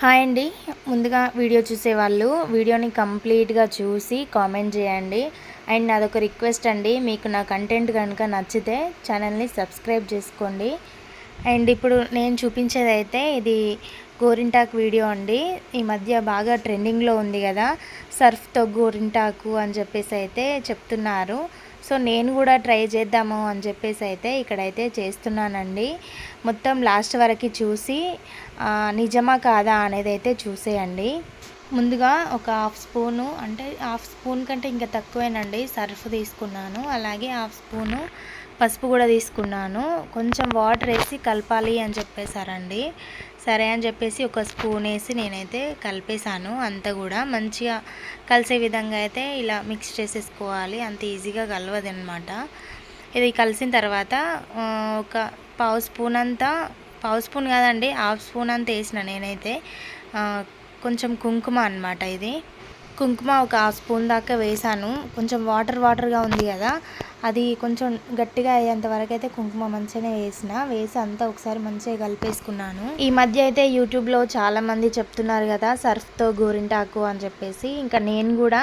Hi అండి. ముందుగా video చూసేవాళ్ళు వీడియోని కంప్లీట్గా చూసి కామెంట్ చేయండి. అండ్ అదొక రిక్వెస్ట్ అండి మీకు నా కంటెంట్ కనుక నచ్చితే ఛానల్ని సబ్స్క్రైబ్ చేసుకోండి. అండ్ ఇప్పుడు నేను చూపించేది అయితే ఇది గోరింటాకు వీడియో అండి. ఈ మధ్య బాగా ట్రెండింగ్లో ఉంది కదా సర్ఫ్తో గోరింటాకు అని చెప్పేసి అయితే చెప్తున్నారు. సో నేను కూడా ట్రై చేద్దాము అని చెప్పేసి అయితే ఇక్కడైతే చేస్తున్నానండి. మొత్తం లాస్ట్ వరకు చూసి నిజమా కాదా అనేది అయితే చూసేయండి. ముందుగా ఒక హాఫ్ స్పూను అంటే హాఫ్ స్పూన్ కంటే ఇంకా తక్కువేనండి. సర్ఫ్ తీసుకున్నాను. అలాగే హాఫ్ స్పూను పసుపు కూడా తీసుకున్నాను. కొంచెం వాటర్ వేసి కలపాలి అని చెప్పేశారండి. సరే అని చెప్పేసి ఒక స్పూన్ వేసి నేనైతే కలిపేశాను అంతా కూడా. మంచిగా కలిసే విధంగా అయితే ఇలా మిక్స్ చేసేసుకోవాలి. అంత ఈజీగా కలవదు అనమాట ఇది కలిసిన తర్వాత ఒక పావు స్పూన్ అంతా పావు స్పూన్ కాదండి హాఫ్ స్పూన్ అంతా వేసిన నేనైతే కొంచెం కుంకుమ అన్నమాట ఇది. కుంకుమ ఒక హాఫ్ స్పూన్ దాకా వేసాను కొంచెం వాటర్ వాటర్గా ఉంది కదా అది కొంచెం గట్టిగా అయ్యేంత వరకు అయితే కుంకుమ మంచిగానే వేసిన. వేసి అంతా ఒకసారి మంచిగా కలిపేసుకున్నాను. ఈ మధ్య అయితే యూట్యూబ్లో చాలామంది చెప్తున్నారు కదా సర్ఫ్తో గోరింటాకు అని చెప్పేసి. ఇంకా నేను కూడా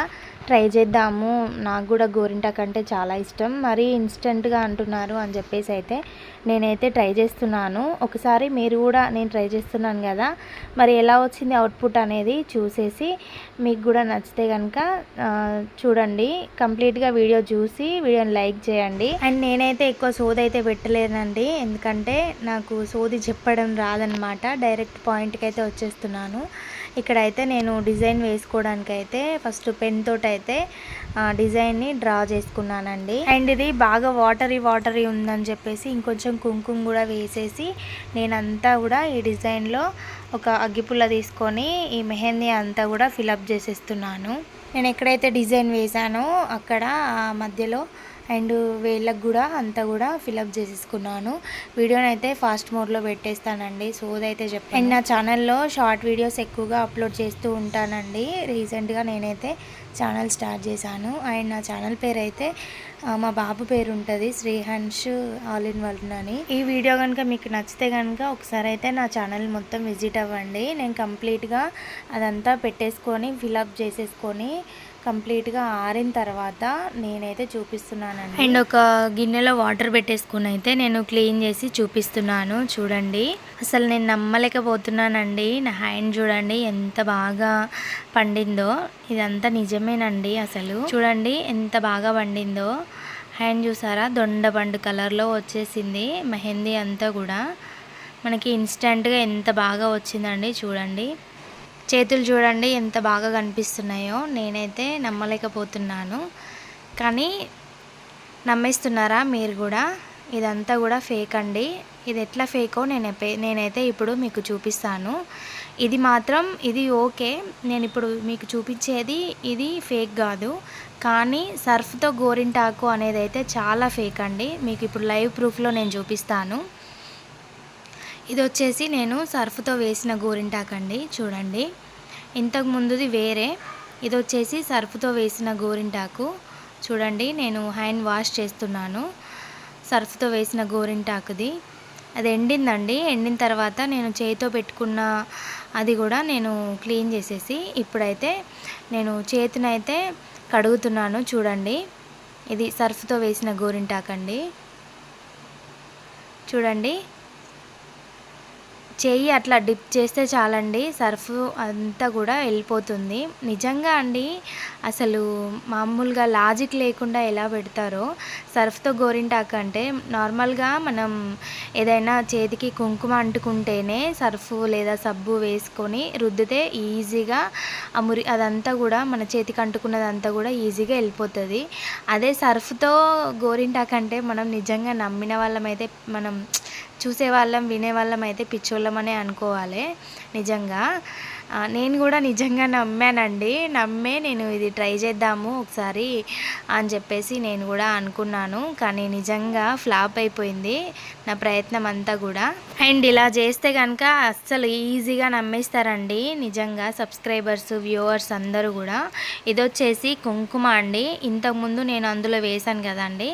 ట్రై చేద్దాము. నాకు కూడా గోరింటాకు అంటే చాలా ఇష్టం. మరి ఇన్స్టెంట్గా అంటున్నారు అని చెప్పేసి అయితే నేనైతే ట్రై చేస్తున్నాను. ఒకసారి మీరు కూడా నేను ట్రై చేస్తున్నాను కదా మరి ఎలా వచ్చింది అవుట్పుట్ అనేది చూసేసి మీకు కూడా నచ్చితే కనుక చూడండి. కంప్లీట్గా వీడియో చూసి వీడియోని లైక్ చేయండి. అండ్ నేనైతే ఎక్కువ సోది అయితే పెట్టలేనండి. ఎందుకంటే నాకు సోది చెప్పడం రాదనమాట. డైరెక్ట్ పాయింట్కి అయితే వచ్చేస్తున్నాను. ఇక్కడైతే నేను డిజైన్ వేసుకోవడానికి అయితే ఫస్ట్ పెన్ తోటి అయితే డిజైన్ని డ్రా చేసుకున్నానండి. అండ్ ఇది బాగా వాటరీ వాటరీ ఉందని చెప్పేసి ఇంకొంచెం కుంకుమ కూడా వేసేసి నేనంతా కూడా ఈ డిజైన్లో ఒక అగ్గిపుల్ల తీసుకొని ఈ మెహందీ అంతా కూడా ఫిలప్ చేసేస్తున్నాను. నేను ఎక్కడైతే డిజైన్ వేసానో అక్కడ మధ్యలో అండ్ వేళ్ళకు కూడా అంతా కూడా ఫిలప్ చేసేసుకున్నాను. వీడియోని అయితే ఫాస్ట్ మోడ్లో పెట్టేస్తానండి. సోదైతే చెప్పాను. అండ్ నా ఛానల్లో షార్ట్ వీడియోస్ ఎక్కువగా అప్లోడ్ చేస్తూ ఉంటానండి. రీసెంట్గా నేనైతే ఛానల్ స్టార్ట్ చేశాను. అండ్ నా ఛానల్ పేరు అయితే మా బాబు పేరు ఉంటుంది శ్రీహంష్ ఆల్ ఇన్ వన్ అని. ఈ వీడియో కనుక మీకు నచ్చితే కనుక ఒకసారి అయితే నా ఛానల్ మొత్తం విజిట్ అవ్వండి. నేను కంప్లీట్గా అదంతా పెట్టేసుకొని ఫిలప్ చేసేసుకొని కంప్లీట్గా ఆరిన తర్వాత నేనైతే చూపిస్తున్నానండి. అండ్ ఒక గిన్నెలో వాటర్ పెట్టేసుకుని అయితే నేను క్లీన్ చేసి చూపిస్తున్నాను. చూడండి. అసలు నేను నమ్మలేకపోతున్నానండి. నా హ్యాండ్ చూడండి ఎంత బాగా పండిందో. ఇదంతా నిజమేనండి అసలు. చూడండి ఎంత బాగా పండిందో. హ్యాండ్ చూసారా? దొండ పండు కలర్లో వచ్చేసింది. మెహందీ అంతా కూడా. మనకి ఇన్స్టంట్గా ఎంత బాగా వచ్చిందండి చూడండి. చేతులు చూడండి ఎంత బాగా కనిపిస్తున్నాయో. నేనైతే నమ్మలేకపోతున్నాను. కానీ నమ్మేస్తున్నారా మీరు కూడా? ఇదంతా కూడా ఫేక్ అండి. ఇది ఎట్లా ఫేకో నేను నేనైతే ఇప్పుడు మీకు చూపిస్తాను. ఇది మాత్రం ఇది ఓకే. నేను ఇప్పుడు మీకు చూపించేది ఇది ఫేక్ కాదు. కానీ సర్ఫ్తో గోరింటాకు అనేది అయితే చాలా ఫేక్ అండి. మీకు ఇప్పుడు లైవ్ ప్రూఫ్లో నేను చూపిస్తాను. ఇది వచ్చేసి నేను సర్ఫ్తో వేసిన గోరింటాకండి చూడండి. ఇంతకు ముందుది వేరే. ఇది వచ్చేసి సర్ఫ్తో వేసిన గోరింటాకు. చూడండి నేను హ్యాండ్ వాష్ చేస్తున్నాను. సర్ఫ్తో వేసిన గోరింటాకుది. అది ఎండిందండి. ఎండిన తర్వాత నేను చేతితో పెట్టుకున్న అది కూడా నేను క్లీన్ చేసేసి ఇప్పుడైతే నేను చేతినైతే కడుగుతున్నాను చూడండి. ఇది సర్ఫ్తో వేసిన గోరింటాకండి. చూడండి. చేయి అట్లా డిప్ చేస్తే చాలండి సర్ఫ్ అంతా కూడా వెళ్ళిపోతుంది. నిజంగా అండి అసలు మామూలుగా లాజిక్ లేకుండా ఎలా పెడతారో సర్ఫ్తో గోరింటాకు అంటే నార్మల్గా మనం ఏదైనా చేతికి కుంకుమ అంటుకుంటేనే సర్ఫ్ లేదా సబ్బు వేసుకొని రుద్దితే ఈజీగా ఆ మురి అదంతా కూడా మన చేతికి అంటుకున్నదంతా కూడా ఈజీగా వెళ్ళిపోతుంది. అదే సర్ఫ్తో గోరింటాకు అంటే మనం నిజంగా నమ్మిన వాళ్ళమైతే మనం చూసేవాళ్ళం వినేవాళ్ళం అయితే పిచ్చోళ్ళమనే అనుకోవాలి నిజంగా. నేను కూడా నిజంగా నమ్మానండి. నమ్మే నేను ఇది ట్రై చేద్దాము ఒకసారి అని చెప్పేసి నేను కూడా అనుకున్నాను. కానీ నిజంగా ఫ్లాప్ అయిపోయింది నా ప్రయత్నం అంతా కూడా. అండ్ ఇలా చేస్తే కనుక అస్సలు ఈజీగా నమ్మేస్తారండి. నిజంగా సబ్స్క్రైబర్స్ వ్యూవర్స్ అందరూ కూడా. ఇది వచ్చేసి కుంకుమ అండి. ఇంతకుముందు నేను అందులో వేశాను కదండి.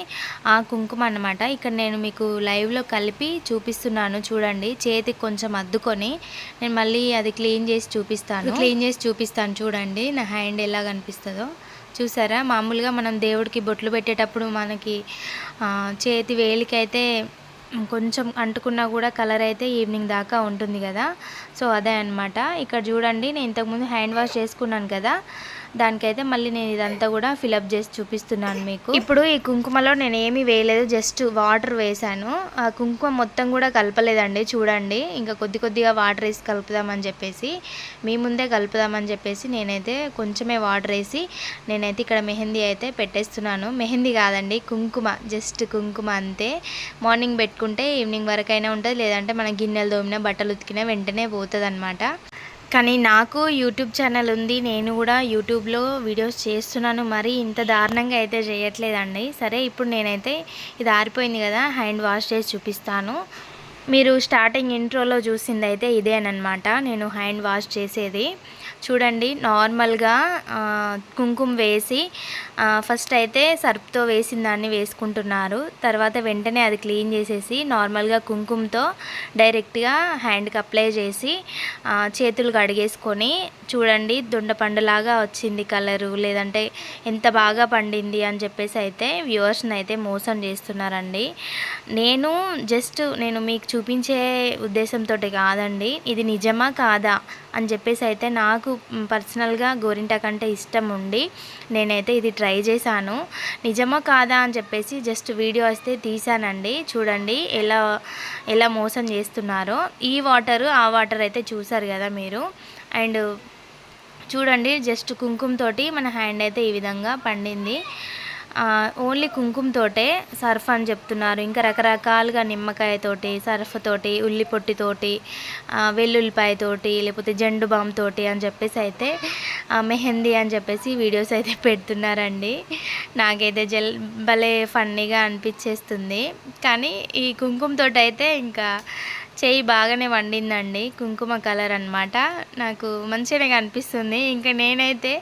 ఆ కుంకుమ అన్నమాట. ఇక్కడ నేను మీకు లైవ్లో కలిపి చూపిస్తున్నాను చూడండి. చేతికి కొంచెం అద్దుకొని నేను మళ్ళీ అది క్లీన్ చేసి చూపిస్తాను. క్లీన్ చేసి చూపిస్తాను చూడండి. నా హ్యాండ్ ఎలా కనిపిస్తుందో. చూసారా? మామూలుగా మనం దేవుడికి బొట్లు పెట్టేటప్పుడు మనకి చేతి వేలికైతే కొంచెం అంటుకున్నా కూడా కలర్ అయితే ఈవినింగ్ దాకా ఉంటుంది కదా. సో అదే అన్నమాట. ఇక్కడ చూడండి నేను ఇంతకుముందు హ్యాండ్ వాష్ చేసుకున్నాను కదా. దానికైతే మళ్ళీ నేను ఇదంతా కూడా ఫిలప్ చేసి చూపిస్తున్నాను మీకు. ఇప్పుడు ఈ కుంకుమలో నేను ఏమీ వేయలేదు జస్ట్ వాటర్ వేసాను ఆ కుంకుమ మొత్తం కూడా కలపలేదండి చూడండి. ఇంకా కొద్ది కొద్దిగా వాటర్ వేసి కలుపుదామని చెప్పేసి మీ ముందే కలుపుదామని చెప్పేసి నేనైతే కొంచెమే వాటర్ వేసి నేనైతే ఇక్కడ మెహందీ అయితే పెట్టేస్తున్నాను. మెహందీ కాదండి కుంకుమ జస్ట్ కుంకుమ అంతే. మార్నింగ్ పెట్టుకుంటే ఈవినింగ్ వరకైనా ఉంటుంది లేదంటే మన గిన్నెలు దోమినా బట్టలు ఉతికినా వెంటనే పోతుంది కానీ నాకు యూట్యూబ్ ఛానల్ ఉంది నేను కూడా యూట్యూబ్లో వీడియోస్ చేస్తున్నాను. మరి ఇంత దారుణంగా అయితే చేయట్లేదండి. సరే ఇప్పుడు నేనైతే ఇది ఆరిపోయింది కదా హ్యాండ్ వాష్ చేసి చూపిస్తాను. మీరు స్టార్టింగ్ ఇంట్రోలో చూసింది అయితే ఇదేనమాట నేను హ్యాండ్ వాష్ చేసేది. చూడండి నార్మల్గా కుంకుమ వేసి ఫస్ట్ అయితే సర్ఫ్తో వేసిన దాన్ని వేసుకుంటున్నారు. తర్వాత వెంటనే అది క్లీన్ చేసేసి నార్మల్గా కుంకుమతో డైరెక్ట్గా హ్యాండ్కి అప్లై చేసి చేతులు కడిగేసుకొని చూడండి దొండ పండులాగా వచ్చింది కలరు లేదంటే ఎంత బాగా పండింది అని చెప్పేసి అయితే వ్యూవర్స్ని అయితే మోసం చేస్తున్నారండి. నేను జస్ట్ నేను మీకు చూపించే ఉద్దేశంతో కాదండి ఇది నిజమా కాదా అని చెప్పేసి అయితే నాకు పర్సనల్గా గోరింట కంటే ఇష్టం ఉండి నేనైతే ఇది ట్రై ట్రై చేశాను. నిజమా కాదా అని చెప్పేసి జస్ట్ వీడియో వస్తే తీశానండి. చూడండి ఎలా ఎలా మోసం చేస్తున్నారో. ఈ వాటర్ ఆ వాటర్ అయితే చూసారు కదా మీరు. అండ్ చూడండి జస్ట్ కుంకుమతోటి మన హ్యాండ్ అయితే ఈ విధంగా పండింది. ఓన్లీ కుంకుమతోటే సర్ఫ్ అని చెప్తున్నారు. ఇంకా రకరకాలుగా నిమ్మకాయతోటి సర్ఫ్ తోటి ఉల్లి పొట్టితోటి వెల్లుల్లిపాయతోటి లేకపోతే జండు బామ్ తోటి అని చెప్పేసి అయితే మెహందీ అని చెప్పేసి వీడియోస్ అయితే పెడుతున్నారండి. నాకైతే జల్ భలే ఫన్నీగా అనిపించేస్తుంది. కానీ ఈ కుంకుమతోటి అయితే ఇంకా చేయి బాగానే వండిందండి కుంకుమ కలర్ అన్నమాట. నాకు మంచిగానే కనిపిస్తుంది. ఇంకా నేనైతే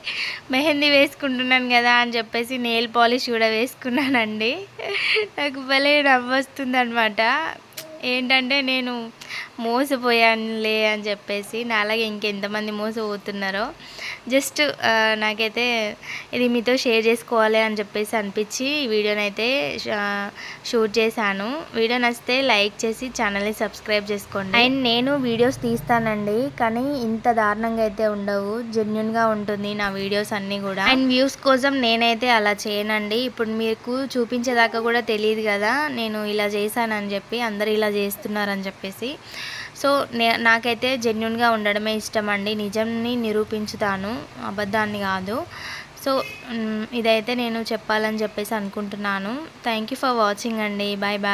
మెహందీ వేసుకుంటున్నాను కదా అని చెప్పేసి నెయిల్ పాలిష్ కూడా వేసుకున్నానండి. నాకు భలే నవ్వొస్తుంది అనమాట ఏంటంటే నేను మోసపోయానులే అని చెప్పేసి నా అలాగే ఇంకెంతమంది మోసపోతున్నారో. జస్ట్ నాకైతే ఇది మీతో షేర్ చేసుకోవాలి అని చెప్పేసి అనిపించి ఈ వీడియోని అయితే షూట్ చేశాను. వీడియో నచ్చితే లైక్ చేసి ఛానల్ని సబ్స్క్రైబ్ చేసుకోండి. అండ్ నేను వీడియోస్ తీస్తానండి కానీ ఇంత దారుణంగా అయితే ఉండవు. జెన్యున్గా ఉంటుంది నా వీడియోస్ అన్నీ కూడా. అండ్ వ్యూస్ కోసం నేనైతే అలా చేయనండి. ఇప్పుడు మీకు చూపించేదాకా కూడా తెలియదు కదా నేను ఇలా చేశానని చెప్పి అందరు ఇలా చేస్తున్నారని చెప్పేసి. సో నే నాకైతే జెన్యున్గా ఉండడమే ఇష్టం అండి నిజంని నిరూపించుతాను. అబద్ధాన్ని కాదు. సో ఇదైతే నేను చెప్పాలని చెప్పేసి అనుకుంటున్నాను. థ్యాంక్ యూ ఫర్ వాచింగ్ అండి. Bye bye